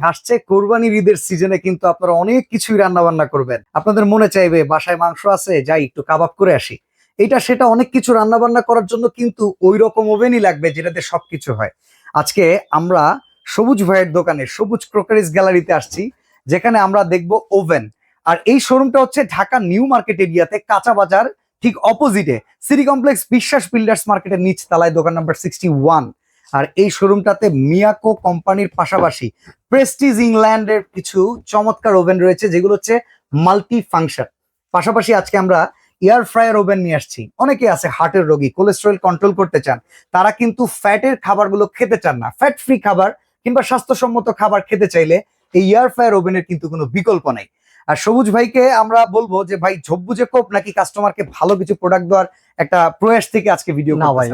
আসছে কোরবানির ঈদের সিজনে কিন্তু আপনারা অনেক কিছুই রান্না বান্না করবেন। আপনাদের মনে চাইবে, বাসায় মাংস আছে, যাই একটু কাবাব করে আসি। এটা সেটা অনেক কিছু রান্না বান্না করার জন্য কিন্তু ওই রকম ওভেনই লাগবে যেটাতে সবকিছু হয়। আজকে আমরা সবুজ ভাইয়ের দোকানে, সবুজ ক্রোকারিজ গ্যালারিতে আসছি, যেখানে আমরা দেখব ওভেন। আর এই শোরুমটা হচ্ছে ঢাকা নিউ মার্কেট এরিয়াতে, কাঁচা বাজার, ঠিক অপোজিটে সিটি কমপ্লেক্স, বিশ্বাস বিল্ডার্স মার্কেটের নিচ তলায় দোকান নাম্বার সিক্সটি ওয়ান আর এই শোরুমটাতে মিয়াকো কোম্পানির পাশাপাশি প্রেস্টিজ ইংল্যান্ডের কিছু চমৎকার ওভেন রয়েছে, যেগুলো হচ্ছে মাল্টি ফাংশন পাশাপাশি আজকে আমরা এয়ার ফ্রায়ার ওভেন নিয়ে আসছি। অনেকে আছে হার্টের রোগী কোলেস্ট্রল কন্ট্রোল করতে চান। তারা কিন্তু ফ্যাটের খাবারগুলো খেতে চান না। ফ্যাট ফ্রি খাবার কিংবা স্বাস্থ্যসম্মত খাবার খেতে চাইলে এই এয়ার ফ্রায়ার ওভেনের কিন্তু কোনো বিকল্প নাই। আর সবুজ ভাইকে আমরা বলব যে ভাই ঝব্বুজে কোপ নাকি কাস্টমারকে ভালো কিছু প্রোডাক্ট দেওয়ার একটা প্রয়াস থেকে আজকে ভিডিও না ভাই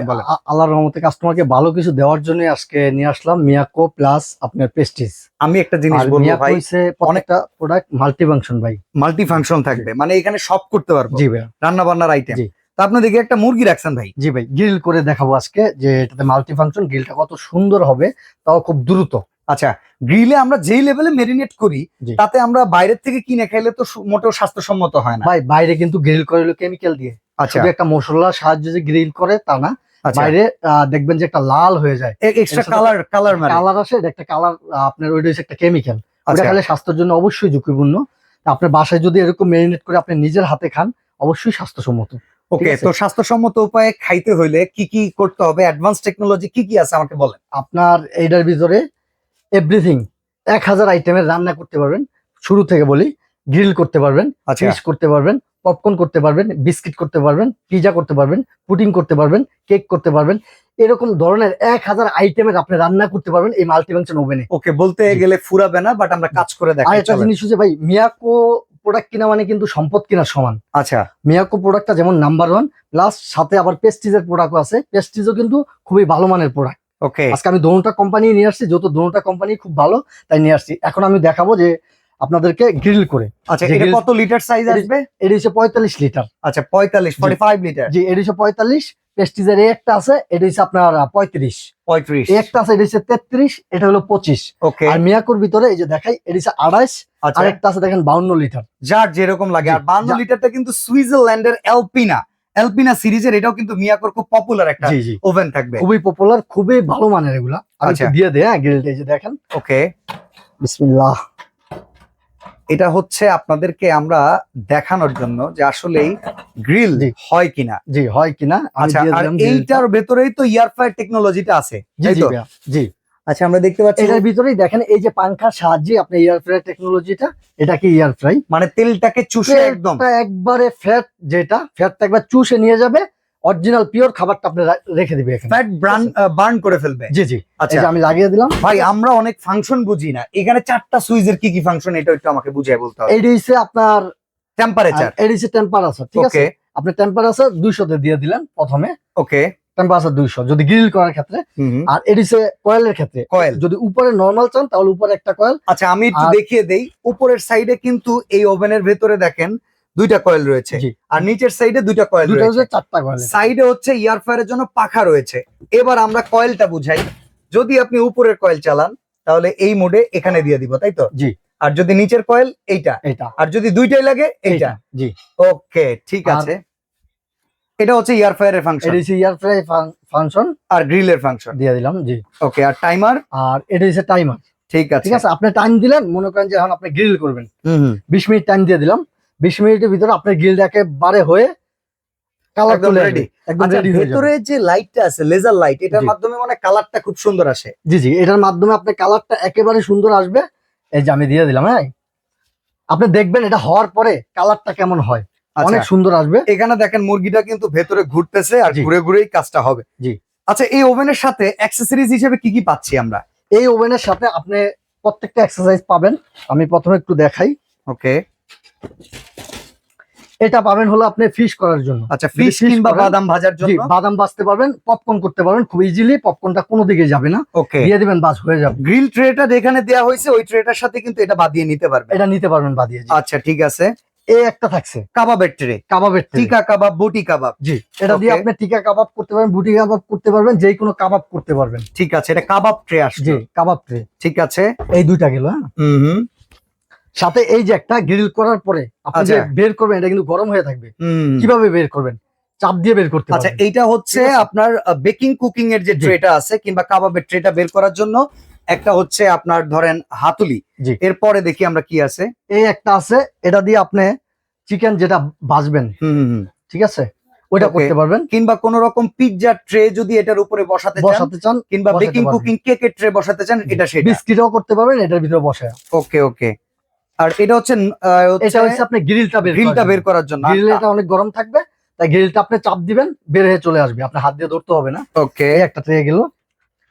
আল্লাহর রহমতে কাস্টমারকে ভালো কিছু দেওয়ার জন্য আজকে নিয়ে আসলাম মিয়াকো প্লাস আপনার প্রেস্টিজ আমি একটা জিনিস বলব ভাই অনেকটা প্রোডাক্ট মাল্টি ফাংশন ভাই। মাল্টি ফাংশন থাকবে মানে এখানে সব করতে পারব। জি ভাই রান্না বান্নার আইটেম জি। তো আপনি দেখে একটা মুরগি রাখছেন ভাই। জি ভাই গ্রিল করে দেখাবো আজকে যে এটাতে মাল্টি ফাংশন গ্রিলটা কত সুন্দর হবে তাও খুব দ্রুত। আচ্ছা গ্রিলে আমরা যেই লেভেলে মেরিনেট করি তাতে আমরা বাইরের থেকে কিনে খাইলে তো মোটেও স্বাস্থ্যসম্মত হয় না। ভাই বাইরে কিন্তু গ্রিল করে কেমিক্যাল দিয়ে। আচ্ছা। একটা মশলার সাহায্যে যে গ্রিল করে তা না আচ্ছা। বাইরে দেখবেন যে একটা লাল হয়ে যায়। এক্সট্রা কালার কালার মানে? কালার আসে এটা একটা কালার আপনার ওইটা হচ্ছে একটা কেমিক্যাল ওটা আচ্ছা। খেলে স্বাস্থ্যের জন্য অবশ্যই ঝুঁকিপূর্ণ। আপনার বাসায় যদি এরকম মেরিনেট করে আপনি নিজের হাতে খান অবশ্যই স্বাস্থ্যসম্মত। ওকে। তো স্বাস্থ্যসম্মত উপায়ে খাইতে হইলে কি কি করতে হবে? অ্যাডভান্স টেকনোলজি কি কি আছে আমাকে বলেন? আপনার এইটার ভিতরে এভরিথিং এক হাজার আইটেমের রান্না করতে পারবেন শুরু থেকে বলি গ্রিল করতে পারবেন আচ্ছা। ফিশ করতে পারবেন পপকর্ন করতে পারবেন বিস্কিট করতে পারবেন পিজা করতে পারবেন পুডিং করতে পারবেন কেক করতে পারবেন এরকম ধরনের এক হাজার আইটেমের আপনি রান্না করতে পারবেন এই মাল্টিফাংশন ওভেনে ওকে বলতে গেলে ফুরাবে না বাট আমরা কাজ করে দেখাই একটা জিনিস হচ্ছে ভাই মিয়াকো প্রোডাক্ট কিনা মানে কিন্তু সম্পদ কিনার সমান। আচ্ছা। মিয়াকো প্রোডাক্টটা যেমন নাম্বার ওয়ান প্লাস সাথে আবার পেস্টিজের প্রোডাক্টও আছে পেস্টিজও কিন্তু খুবই ভালো মানের প্রোডাক্ট ওকে। আজকে আমি দোনোটা কোম্পানি নিয়ে আসছি যেহেতু দোনোটা কোম্পানি খুব ভালো তাই নিয়ে আসছি। এখন আমি দেখাবো যে আপনাদেরকে গ্রিল করে। আচ্ছা এটা কত লিটার সাইজ আসবে? এটি হচ্ছে পঁয়তাল্লিশ লিটার আচ্ছা পঁয়তাল্লিশ ফর্টি ফাইভ লিটার জি এটি হচ্ছে পঁয়তাল্লিশ পেস্টিজের একটা আছে এটি হচ্ছে আপনার পঁয়ত্রিশ। পঁয়ত্রিশ। একটা আছে এটি হচ্ছে তেত্রিশ এটা হলো পঁচিশ। ওকে। আর মিয়াকোর ভিতরে এই যে দেখাই এটি হচ্ছে আড়াইশ আচ্ছা। আর একটা আছে দেখেন বাউন্ন লিটার যার যেরকম লাগে। আর বান্ন যা- লিটারটা কিন্তু সুইজারল্যান্ডের এলপিনা এলপিনা সিরিজের এটাও কিন্তু মিয়াকোর খুব পপুলার একটা ওভেন থাকবে। খুবই পপুলার খুবই ভালো মানের এগুলা। আচ্ছা। দিয়ে দেয় হ্যাঁ গ্রিলটা এই যে দেখেন। ওকে বিসমিল্লাহ। এটা হচ্ছে আপনাদেরকে আমরা দেখানোর জন্য যে আসলেই গ্রিল হয় কিনা। জি হয় কিনা? আচ্ছা আর এইটার ভেতরেই তো ইয়ারফায়ার টেকনোলজিটা আছে জি জি। আচ্ছা আমরা দেখতে পাচ্ছি এটার ভিতরেই দেখেন এই যে পাংখার সাহায্যে আপনি এয়ার ফ্রাই টেকনোলজিটা এটা কি এয়ার ফ্রাই মানে তেলটাকে চুষে একদম। একবারে ফ্যাট যেটা ফ্যাটটা একবার চুষে নিয়ে যাবে অরিজিনাল পিওর খাবারটা আপনি রেখে দিবে এখানে। ফ্যাট বার্ন বার্ন করে ফেলবে। জি জি। আচ্ছা। আমি লাগিয়ে দিলাম। ভাই আমরা অনেক ফাংশন বুঝি না। এখানে চারটা সুইচের কি কি ফাংশন এটা একটু আমাকে বুঝিয়ে বলতে হবে। এইটা হচ্ছে আপনার টেম্পারেচার এইটা হচ্ছে টেম্পারেচার ঠিক আছে? আপনি টেম্পারেচার দুইশোতে দিয়ে দিলেন প্রথমে। ওকে টেম্পারেচার দুইশো। যদি গ্রিল করার ক্ষেত্রে আর এটি হচ্ছে কয়েলের ক্ষেত্রে। কয়েল যদি উপরে নর্মাল চান তাহলে উপরে একটা কয়েল আচ্ছা আমি একটু দেখিয়ে দেই। উপরের সাইডে কিন্তু এই ওভেনের ভেতরে দেখেন দুইটা কয়েল রয়েছে। আর নিচের সাইডে দুইটা কয়েল রয়েছে। চারটা কয়েল সাইডে হচ্ছে ইয়ারফায়ারের জন্য পাখা রয়েছে। এবার আমরা কয়েলটা বুঝাই। যদি আপনি উপরের কয়েল চালান তাহলে এই মোডে এখানে দিয়ে দিব তাই তো? জি। আর যদি নিচের কয়েল এইটা। এইটা। আর যদি দুইটাই লাগে এইটা। জি। ওকে ঠিক আছে। এটা হচ্ছে ইয়ারফায়ারের ফাংশন এটা হচ্ছে এয়ার ফ্রাই ফাংশন আর গ্রিলের ফাংশন দিয়ে দিলাম জি। ওকে আর টাইমার আর এটা হচ্ছে টাইমার ঠিক আছে। ঠিক আছে আপনি টাইম দিলেন মনে করেন যে এখন আপনি গ্রিল করবেন। হুম হুম। বিশ মিনিট টাইম দিয়ে দিলাম। বিশ মিনিটের ভিতরে আপনার গ্রিল একেবারে হয়ে কালার একদম। আসবে একদম আচ্ছা রেডি হয়ে ভেতরে যে লাইটটা আছে লেজার লাইট এটার মাধ্যমে মানে কালারটা খুব সুন্দর আসে। জি জি এটার মাধ্যমে আপনার কালারটা একেবারে সুন্দর আসবে। এই যে আমি দিয়ে দিলাম হ্যাঁ? আপনি দেখবেন এটা হওয়ার পরে কালারটা কেমন হয়। আচ্ছা অনেক সুন্দর আসবে। এখানে দেখেন মুরগিটা কিন্তু ভেতরে ঘুরতেছে আর ঘুরে ঘুরেই কাজটা হবে। জি। আচ্ছা এই ওভেনের সাথে অ্যাক্সেসরিজ হিসেবে কি কি পাচ্ছি আমরা? এই ওভেনের সাথে আপনি প্রত্যেকটা এক্সারসাইজ পাবেন। আমি প্রথমে একটু দেখাই। ওকে। এটা পাবেন হলো আপনি ফিশ করার জন্য। আচ্ছা ফিশ কিংবা বাদাম ভাজার জন্য? বাদাম ভাজতে পারবেন পপকর্ন করতে পারবেন খুব ইজিলি পপকর্নটা কোনো দিকে যাবে না। ওকে। দিয়ে দিবেন বাস হয়ে যাবে। গ্রিল ট্রেটা যেখানে দেওয়া হয়েছে ওই ট্রেটার সাথে কিন্তু এটা বাদিয়ে নিতে পারবেন। এটা নিতে পারবেন বাদিয়ে। আচ্ছা ঠিক আছে। এই একটা থাকছে কাবাবের ট্রে কাবাবের টিকা কাবাব বটি কাবাব। জি এটা দিয়ে আপনি টিকা কাবাব করতে পারবেন বুটি কাবাব করতে পারবেন যে কোনো কাবাব করতে পারবেন। ঠিক আছে এটা কাবাব ট্রে জি কাবাব ট্রে ঠিক আছে। এই দুইটা গেল হ্যাঁ? হুম হুম। সাথে এই যে একটা গ্রিল করার পরে আপনি যে আচ্ছা। বের করবেন এটা কিন্তু গরম হয়ে থাকবে। কীভাবে বের করবেন? চাপ দিয়ে বের করতে আচ্ছা এইটা হচ্ছে আপনার বেকিং কুকিং এর যে। ট্রেটা আছে কিংবা কাবাবের ট্রেটা বের করার জন্য একটা হচ্ছে আপনার ধরেন হাতুলি। এরপরে দেখি আমরা কি আছে। এই একটা আছে এটা দিয়ে আপনি চিকেন যেটা ভাজবেন হুম। ঠিক আছে? ওইটা করতে পারবেন। কিংবা কোন রকম পিৎজা ট্রে যদি এটার উপরে বসাতে বসাতে চান কিংবা বেকিং। কুকিং কেকের ট্রে বসাতে চান এটা সেটা। বিস্কিটও করতে পারবেন এটার ভিতরে বসে। ওকে ওকে আর এটা হচ্ছে এটা হচ্ছে আপনি গ্রিলটা বের গ্রিলটা বের করার জন্য। গ্রিলটা অনেক গরম থাকবে তাই গ্রিলটা আপনি চাপ দিবেন বের হয়ে চলে আসবে। আপনার হাত দিয়ে ধরতে হবে না। ওকে একটা ট্রে গেল।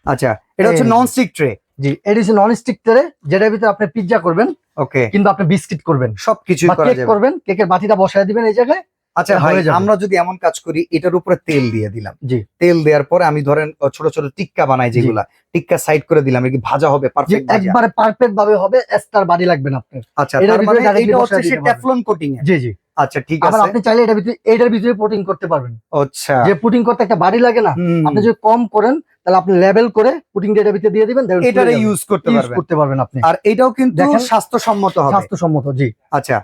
আচ্ছা এটা হচ্ছে এই যে। নন স্টিক ট্রে জি এটা হচ্ছে নন স্টিক ট্রে যেটার ভিতরে আপনি পিৎজা করবেন ওকে। কিংবা আপনি বিস্কিট করবেন। কেক করবেন কেকের বাটিটা বসায় দিবেন এই জায়গায় আচ্ছা ভাই আমরা যদি এমন কাজ করি এটার উপরে তেল দিয়ে দিলাম। জি। তেল দেওয়ার পরে আমি ধরেন ছোট ছোট টিক্কা বানাই যেগুলা। টিক্কা সাইড করে দিলাম কি ভাজা হবে পারফেক্ট একবারে পারফেক্ট ভাবে হবে এস্টার বাড়ি লাগবে না আপনার। আচ্ছা তার মানে এটা হচ্ছে। টেফলন কোটিং জি জি। আচ্ছা ঠিক আছে। আপনি চাইলে এটা ভিতরে এটার ভিতরে পুটিং করতে পারবেন। আচ্ছা। যে পুটিং করতে একটা বাড়ি লাগে না আপনি যদি কম করেন তাহলে আপনি লেভেল করে পুটিং এটার ভিতরে দিয়ে দিবেন এটারে ইউজ করতে ইউজ পারবেন। করতে পারবেন আপনি। আর এটাও কিন্তু দেখেন। স্বাস্থ্যসম্মত হবে। স্বাস্থ্যসম্মত জি। আচ্ছা।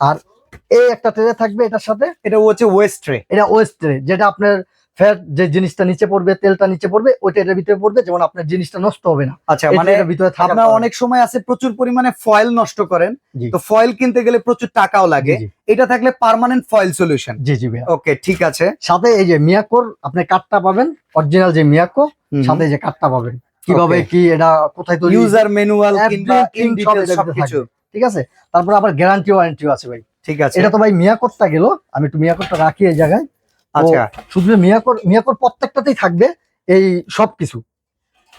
আর এই একটা ট্রে থাকবে এটার সাথে। এটা হচ্ছে ওয়েস্ট ট্রে এটা ওয়েস্ট ট্রে যেটা আপনার ফ্যাট যে জিনিসটা নিচে পড়বে তেলটা নিচে পড়বে ওইটা এটার ভিতরে পড়বে যেমন আপনার জিনিসটা নষ্ট হবে না। আচ্ছা মানে ভিতরে আপনার অনেক সময় আছে প্রচুর পরিমাণে ফয়েল নষ্ট করেন। তো ফয়েল কিনতে গেলে প্রচুর টাকাও লাগে। এটা থাকলে পার্মানেন্ট ফয়েল সলিউশন জি জি ওকে ঠিক আছে। সাথে এই যে মিয়াকোর আপনি কাঠটা পাবেন অরিজিনাল যে মিয়াকো সাথে যে কাঠটা পাবেন। কীভাবে কি এটা কোথায় তৈরি? ইউজার ম্যানুয়াল কিংবা ইন সবকিছু। ঠিক আছে? তারপর আবার গ্যারান্টি ওয়ারেন্টিও আছে ভাই। ঠিক আছে। এটা তো ভাই মিয়াকোরটা গেল। আমি একটু মিয়াকোরটা রাখি এই জায়গায়। আচ্ছা। শুধু মিয়াকোর মিয়াকোর প্রত্যেকটাতেই থাকবে এই সবকিছু।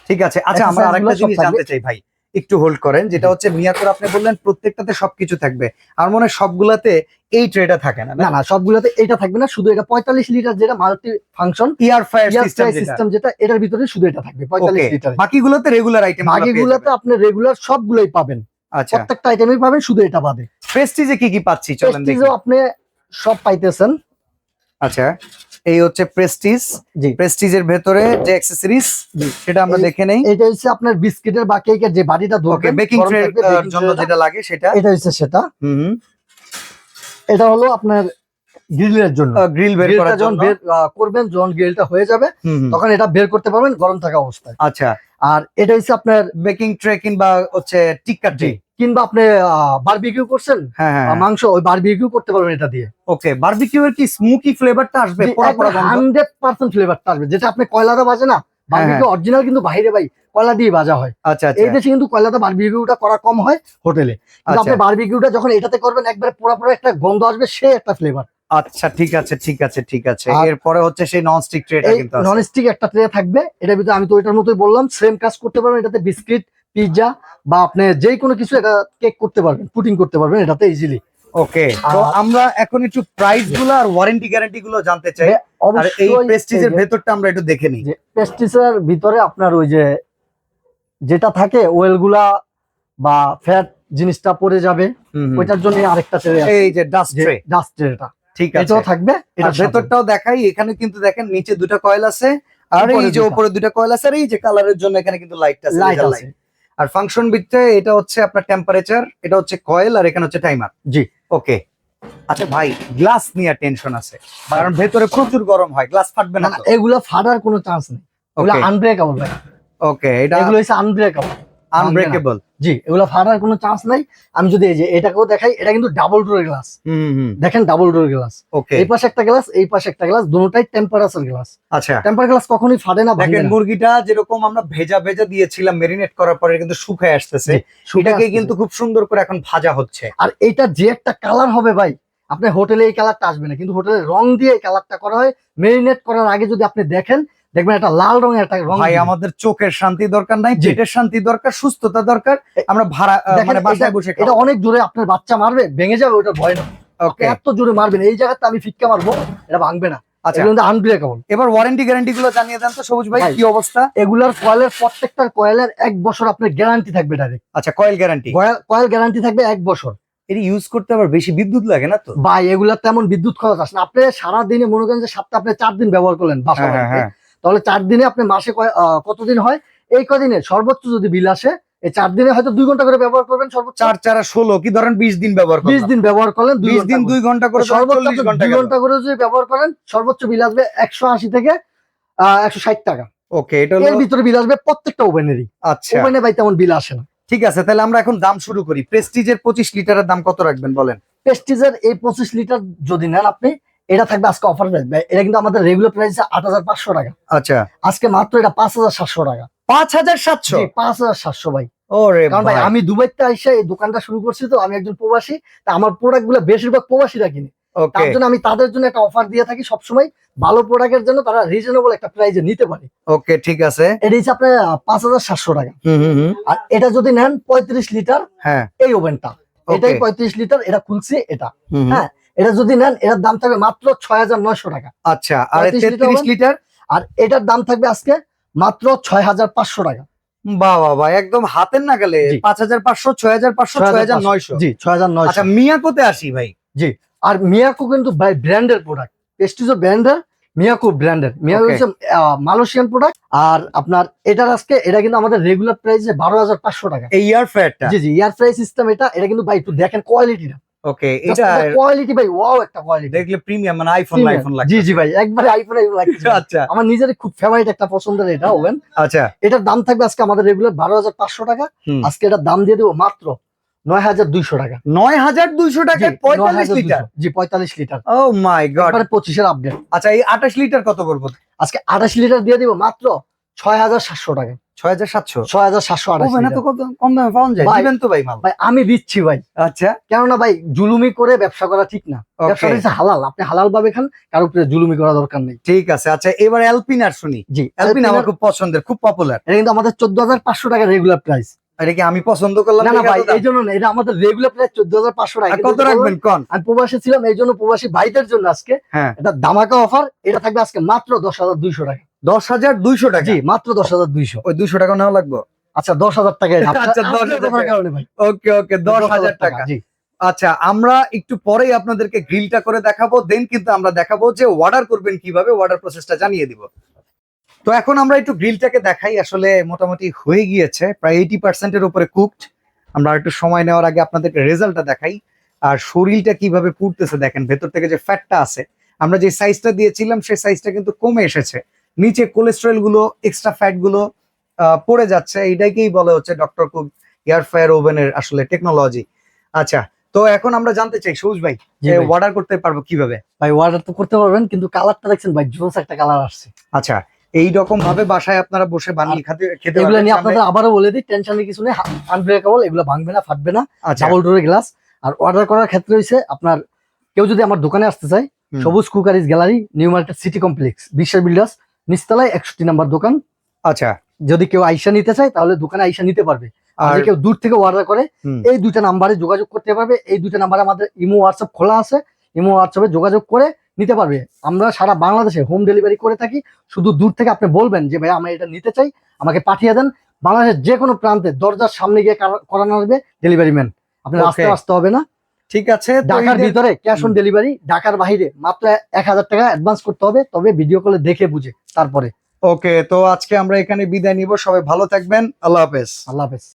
ঠিক আছে। আচ্ছা আমরা আরেকটা জিনিস জানতে চাই ভাই একটু হোল্ড করেন। যেটা হচ্ছে মিয়াকোর আপনি বললেন প্রত্যেকটাতে সবকিছু থাকবে। আর মনে হয় সবগুলাতে এই ট্রেটা থাকে না না না সবগুলোতে এটা থাকবে না। শুধু এটা পঁয়তাল্লিশ লিটার যেটা multi function air fryer system যেটা। এটার ভিতরে শুধু এটা থাকবে পঁয়তাল্লিশ লিটার বাকিগুলোতে রেগুলার আইটেম বাকিগুলোতে আপনি রেগুলার সবগুলোই পাবেন। আচ্ছা। প্রত্যেকটা আইটেমই পাবেন শুধু এটা বাদে। প্রেস্টিজে কি কি পাচ্ছি? চলেন দেখি। আপনি সব পাইতেছেন। আচ্ছা এই হচ্ছে প্রেস্টিজ জি। প্রেস্টিজের ভেতরে যে অ্যাক্সেসরিজ সেটা আমরা দেখে নেই। এটা হচ্ছে আপনার বিস্কিটের বা কেকের যে বাড়িটা ধরবেন বেকিং ট্রে baking জন্য যেটা লাগে সেটা। এটা হচ্ছে সেটা। হুম এটা হলো আপনার গ্রিলের জন্য। গ্রিল বের করার যখন জন্য। করবেন যখন গ্রিলটা হয়ে যাবে। তখন এটা বের করতে পারবেন গরম থাকা অবস্থায়। আচ্ছা। আর এটা হচ্ছে আপনার বেকিং ট্রে কিংবা হচ্ছে টিক্কা ট্রে কিংবা আপনি বারবিকিউ করছেন হ্যাঁ হ্যাঁ মাংস ওই বারবিকিউ করতে পারবেন এটা দিয়ে। ওকে বারবিকিউ এর কি স্মোকি ফ্লেভারটা আসবে? পোড়া পোড়া গন্ধ? হান্ড্রেড পার্সেন্ট ফ্লেভারটা আসবে যেটা আপনি কয়লাতে বাজে না। বারবিকিউ অরিজিনাল কিন্তু বাইরে ভাই কয়লা দিয়ে ভাজা হয়। আচ্ছা আচ্ছা। এই দেশে কিন্তু কয়লাতে বারবিকিউটা করা কম হয় হোটেলে। কিন্তু আচ্ছা। আপনি বারবিকিউটা যখন এটাতে করবেন একবারে একটা গন্ধ আসবে সে একটা ফ্লেভার আচ্ছা ঠিক আছে ঠিক আছে ঠিক আছে। এরপরে হচ্ছে সেই নন স্টিক ট্রেটা কিন্তু আছে। নন স্টিক একটা ট্রে থাকবে এটার ভিতরে আমি তো এটার মতোই বললাম সেম কাজ করতে পারবেন এটাতে বিস্কিট পিৎজা বা আপনি যে কোনো কিছু এটা কেক করতে পারবেন পুটিং করতে পারবেন এটাতে ইজিলি ওকে তো আমরা এখন একটু প্রাইসগুলো আর ওয়ারেন্টি গ্যারান্টি গুলো জানতে চাই। আর এই প্রেস্টিজের ভেতরটা আমরা একটু দেখে নিই। যে পেস্টিসের ভিতরে আপনার ওই যে যেটা থাকে ওয়েলগুলা বা ফ্যাট জিনিসটা পড়ে যাবে। ওইটার জন্য আরেকটা ট্রে আছে। এই যে ডাস্ট ট্রে ডাস্ট ট্রেটা ঠিক আছে। এটাও থাকবে এটা ভেতরটাও দেখাই এখানে কিন্তু দেখেন নিচে দুটো কয়েল আছে আর এই যে উপরে দুটো কয়েল আছে আর এই যে কালারের জন্য এখানে কিন্তু লাইট আছে লাইট আছে। আর ফাংশন বিটে এটা হচ্ছে আপনার টেম্পারেচার এটা হচ্ছে কয়েল আর এখানে হচ্ছে টাইমার জি। ওকে। আচ্ছা ভাই গ্লাস নিয়ে টেনশন আছে। কারণ ভেতরে প্রচুর গরম হয় গ্লাস ফাটবে না এগুলো ফাটার কোনো চান্স নেই। ওগুলো আনব্রেকেবল ভাই। ওকে এটা এগুলো হচ্ছে আনব্রেকেবল আনব্রেকেবল জি এগুলো ফাটার কোনো চান্স নাই। আমি যদি এই যে এটাকেও দেখাই এটা কিন্তু ডাবল ডোর গ্লাস দেখেন ডাবল ডোর গ্লাস ওকে এই পাশে একটা গ্লাস এই পাশে একটা গ্লাস দুটোটাই টেম্পারেচার গ্লাস আচ্ছা। টেম্পার গ্লাস কখনোই ফাটে না দেখেন মুরগিটা যেরকম আমরা ভেজা ভেজা দিয়েছিলাম মেরিনেট করার পরে কিন্তু শুকায় আসতেছে। এটাকে কিন্তু খুব সুন্দর করে এখন ভাজা হচ্ছে। আর এটা যে একটা কালার হবে ভাই আপনার হোটেলে এই কালারটা আসবে না। কিন্তু হোটেলে রং দিয়ে এই কালারটা করা হয় মেরিনেট করার আগে যদি আপনি দেখেন দেখবেন একটা লাল রঙের একটা রং ভাই আমাদের চোখের শান্তি দরকার নাই। পেটের শান্তি দরকার সুস্থতা দরকার। আমরা ভাড়া মানে বাসায় বসে এটা অনেক জোরে আপনার বাচ্চা মারবে ভেঙে যাবে ওটা ভয় না। ওকে এত জোরে মারবেন এই জায়গাতে আমি ফিটকা মারবো এটা ভাঙবে না। আচ্ছা। এবার ওয়ারেন্টি গ্যারান্টি গুলো জানিয়ে দেন তো সবুজ ভাই। কি অবস্থা? এগুলার কয়েলের প্রত্যেকটার কয়েলের এক বছর আপনার গ্যারান্টি থাকবে ডাইরেক্ট আচ্ছা কয়েল গ্যারান্টি কয়েল গ্যারান্টি থাকবে এক বছর। এটি ইউজ করতে আবার বেশি বিদ্যুৎ লাগে না তো? ভাই এগুলা তেমন বিদ্যুৎ খরচ আসে না। আপনি সারা দিনে মনে করেন যে সাতটা আপনি চার দিন ব্যবহার করলেন বাসা তাহলে চার দিনে আপনি মাসে কয়- কতদিন হয়? এই কদিনে সর্বোচ্চ যদি বিল আসে এই চার দিনে হয়তো দুই ঘণ্টা করে ব্যবহার করবেন সর্বোচ্চ চার চারা ষোলো কি ধরেন বিশ দিন ব্যবহার বিশ দিন ব্যবহার করলেন দুই বিশ দিন। দুই ঘণ্টা করে সর্বোচ্চ দুই ঘণ্টা করে যদি ব্যবহার করেন সর্বোচ্চ বিল আসবে একশো আশি থেকে একশো ষাট টাকা। ওকে এটা এর ভিতরে বিল আসবে প্রত্যেকটা ওভেনেরই। আচ্ছা। ওভেনে ভাই তেমন বিল আসে না। ঠিক আছে তাহলে আমরা এখন দাম শুরু করি। প্রেস্টিজের পঁচিশ লিটারের দাম কত রাখবেন বলেন? প্রেস্টিজের এই পঁচিশ লিটার যদি নেন আপনি এটা থাকবে আজকে অফার প্রাইস এটা কিন্তু আমাদের রেগুলার প্রাইস আট হাজার পাঁচশো টাকা। আচ্ছা। আজকে মাত্র এটা পাঁচ হাজার সাতশো টাকা। পাঁচ হাজার সাতশো? পাঁচ হাজার সাতশো ভাই। ওরে কারণ ভাই আমি দুবাইতে এসে এই দোকানটা শুরু করছি তো আমি একজন প্রবাসী তা আমার প্রোডাক্টগুলো বেশিরভাগ প্রবাসীরা কিনে। তার জন্য আমি তাদের জন্য একটা অফার দিয়ে থাকি সবসময় ভালো প্রোডাক্টের জন্য তারা রিজনেবল একটা প্রাইসে নিতে পারে। ওকে ঠিক আছে। এটা হচ্ছে আপনার পাঁচ হাজার সাতশো টাকা। হুম হুম হুম। আর এটা যদি নেন পঁয়ত্রিশ লিটার হ্যাঁ। এই ওভেনটা। এটাই পঁয়ত্রিশ লিটার এটা খুলছি এটা। হ্যাঁ। এটা যদি নেন এটার দাম থাকবে মাত্র ছয় হাজার নয়শো টাকা। আচ্ছা আর তেত্রিশ লিটার আর এটার দাম থাকবে আজকে মাত্র ছয় হাজার পাঁচশো টাকা। বাহ একদম হাতের নাগালে পাঁচ হাজার পাঁচশো ছয় হাজার পাঁচশো ছয় হাজার নয়শো। জি ছয় হাজার নয়শো। আচ্ছা মিয়াকোতে আসি ভাই। আর মিয়াকো কিন্তু ভাই ব্র্যান্ডের প্রোডাক্ট পেস্টিজো ব্র্যান্ডের মিয়াকো ব্র্যান্ডের। মিয়াকো. হচ্ছে মালয়েশিয়ান প্রোডাক্ট আর আপনার এটার আজকে এটা কিন্তু আমাদের রেগুলার প্রাইসে বারো হাজার পাঁচশো টাকা। এই ইয়ার জি জি ইয়ার প্রাইস সিস্টেম এটা। এটা কিন্তু ভাই একটু দেখেন কোয়ালিটিটা ওকে এটা কোয়ালিটি ভাই ওয়াও একটা কোয়ালিটি দেখলে প্রিমিয়াম মানে আইফোন আইফোন লাগে জি জি ভাই একবারে আইফোন আইফোন লাগছে। আচ্ছা। আমার নিজের খুব ফেভারিট একটা পছন্দের এটা ওভেন। আচ্ছা। এটার দাম থাকবে আজকে আমাদের রেগুলার বারো হাজার পাঁচশো টাকা। আজকে এটার দাম দিয়ে দেবো মাত্র নয় হাজার দুইশো টাকা। নয় হাজার দুইশো টাকায় জি, পঁয়তাল্লিশ লিটার? জি পঁয়তাল্লিশ লিটার। ও মাই গড পঁচিশের আপডেট আচ্ছা এই আঠাশ লিটার কত আজকে আঠাশ লিটার দিয়ে দিব মাত্র ছয় হাজার সাতশো টাকা। ছয় হাজার সাতশো? ছয় হাজার সাতশো কত কম দামে পাওয়া যায়? দিবেন তো ভাই মাল। ভাই আমি দিচ্ছি ভাই। আচ্ছা। কেননা ভাই জুলুমি করে ব্যবসা করা ঠিক না. ব্যবসাটা হচ্ছে হালাল। আপনি হালাল ভাবে খান কারও উপরে জুলুমি করা দরকার নেই। ঠিক আছে। আচ্ছা এবার অ্যালপিনার শুনি। জি অ্যালপিন আমার খুব পছন্দের খুব পপুলার এটা কিন্তু আমাদের চোদ্দ হাজার পাঁচশো টাকা রেগুলার প্রাইস এটা কি আমি পছন্দ করলাম না ভাই এই জন্য না এটা আমাদের রেগুলার প্রাইস চোদ্দ হাজার পাঁচশো টাকা। কত রাখবেন? কন। আমি প্রবাসী ছিলাম এই জন্য প্রবাসী ভাইদের জন্য আজকে হ্যাঁ। এটা দামাকা অফার এটা থাকবে আজকে মাত্র দশ হাজার দুইশো টাকা। দশ হাজার দুইশো টাকা। মাত্র দশ হাজার দুইশো। ওই দুইশো টাকা নেওয়া লাগবে। আচ্ছা দশ হাজার টাকা আচ্ছা, 10,000 টাকা। ওকে ওকে দশ হাজার টাকা। জি। আচ্ছা আমরা একটু পরেই আপনাদেরকে গ্রিলটা করে দেখাবো দেন কিন্তু আমরা দেখাবো যে অর্ডার করবেন কীভাবে অর্ডার প্রসেসটা জানিয়ে দিব। তো এখন আমরা একটু গ্রিলটাকে দেখাই আসলে মোটামুটি হয়ে গিয়েছে প্রায় এইটি পার্সেন্টের উপরে কুকড আমরা একটু সময় নেওয়ার আগে আপনাদেরকে রেজাল্টটা দেখাই আর শরীরটা কীভাবে পুড়তেছে দেখেন ভেতর থেকে যে ফ্যাটটা আছে। আমরা যে সাইজটা দিয়েছিলাম সেই সাইজটা কিন্তু কমে এসেছে। নিচে কোলেস্ট্রলগুলো এক্সট্রা ফ্যাটগুলো পড়ে যাচ্ছে। এইটাকেই বলা হচ্ছে ডক্টর কুক এয়ার ফায়ার ওভেনের আসলে টেকনোলজি আচ্ছা তো এখন আমরা জানতে চাই সবুজ ভাই ভাই। অর্ডার করতে পারব কীভাবে? ভাই অর্ডার তো করতে পারবেন কিন্তু কালারটা দেখছেন ভাই জোস একটা কালার আসছে। আচ্ছা এই রকম ভাবে বাসায় আপনারা বসে বানিয়ে খেতে খেতে এগুলো নিয়ে আপনাদের আবারও বলে দিই টেনশনের কিছু নেই আনব্রেকেবল এগুলো ভাঙবে না ফাটবে না। ডাবল ডোরের গ্লাস আর অর্ডার করার ক্ষেত্রে হচ্ছে আপনার কেউ যদি আমার দোকানে আসতে চায় Sabuj cookeries gallery new market city complex বিশ্বের বিল্ডার্স নিচতলায় একষট্টি নাম্বার দোকান। আচ্ছা। যদি কেউ আইসা নিতে চায় তাহলে দোকানে আইসা নিতে পারবে। আর কেউ দূর থেকে অর্ডার করে এই দুইটা নাম্বারে যোগাযোগ করতে পারবে। এই দুইটা নাম্বারে আমাদের ইমো হোয়াটসঅ্যাপ খোলা আছে। ইমো হোয়াটসঅ্যাপে যোগাযোগ করে নিতে পারবে। আমরা সারা বাংলাদেশে হোম ডেলিভারি করে থাকি। শুধু দূর থেকে আপনি বলবেন যে ভাই আমরা এটা নিতে চাই। আমাকে পাঠিয়ে দেন। বাংলাদেশের যে কোনো প্রান্তে দরজার সামনে গিয়ে করানো আসবে ডেলিভারি ম্যান আপনার. রাস্তায় আসতে হবে না। ঠিক আছে ঢাকার ভিতরে ক্যাশ অন ডেলিভারি ঢাকার বাইরে মাত্র এক হাজার টাকা অ্যাডভান্স করতে হবে তবে ভিডিও কলে দেখে বুঝে তারপরে। ওকে তো আজকে আমরা এখানে বিদায় নিব সবাই ভালো থাকবেন আল্লাহ হাফেজ। আল্লাহ হাফেজ।